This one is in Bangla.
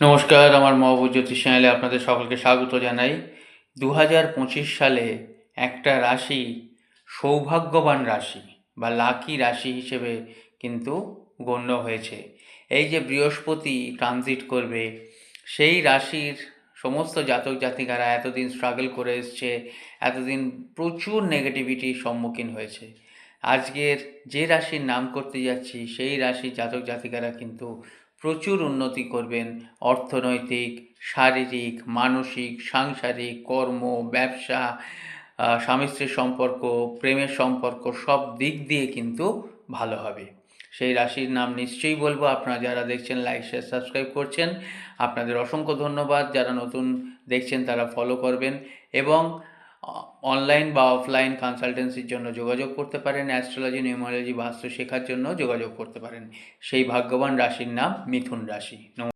নমস্কার, আমার মহাবুর জ্যোতিষ চ্যানেলে আপনাদের সকলকে স্বাগত জানাই। দু হাজার পঁচিশ সালে একটা রাশি সৌভাগ্যবান রাশি বা লাকি রাশি হিসেবে কিন্তু গণ্য হয়েছে। এই যে বৃহস্পতি ট্রানজিট করবে, সেই রাশির সমস্ত জাতক জাতিকারা এতদিন স্ট্রাগল করে এসছে, এতদিন প্রচুর নেগেটিভিটির সম্মুখীন হয়েছে। আজকের যে রাশির নাম করতে যাচ্ছি, সেই রাশির জাতক জাতিকারা কিন্তু প্রচুর উন্নতি করবেন। অর্থনৈতিক, শারীরিক, মানসিক, সাংসারিক, কর্ম, ব্যবসা স্বামী স্ত্রীর সম্পর্ক, প্রেমের সম্পর্ক সব দিক দিয়ে কিন্তু ভালো হবে। সেই রাশির নাম নিশ্চয়ই বলব। আপনারা যারা দেখছেন লাইক শেয়ার সাবস্ক্রাইব করছেন, আপনাদের অসংখ্য ধন্যবাদ। যারা নতুন দেখছেন, তারা ফলো করবেন এবং অনলাইন বা অফলাইন কনসালটেন্সির জন্য যোগাযোগ করতে পারেন। অ্যাস্ট্রোলজি নিউমোলজি বাস্তু শেখার জন্য যোগাযোগ করতে পারেন। সেই ভাগ্যবান রাশির নাম মিথুন রাশি।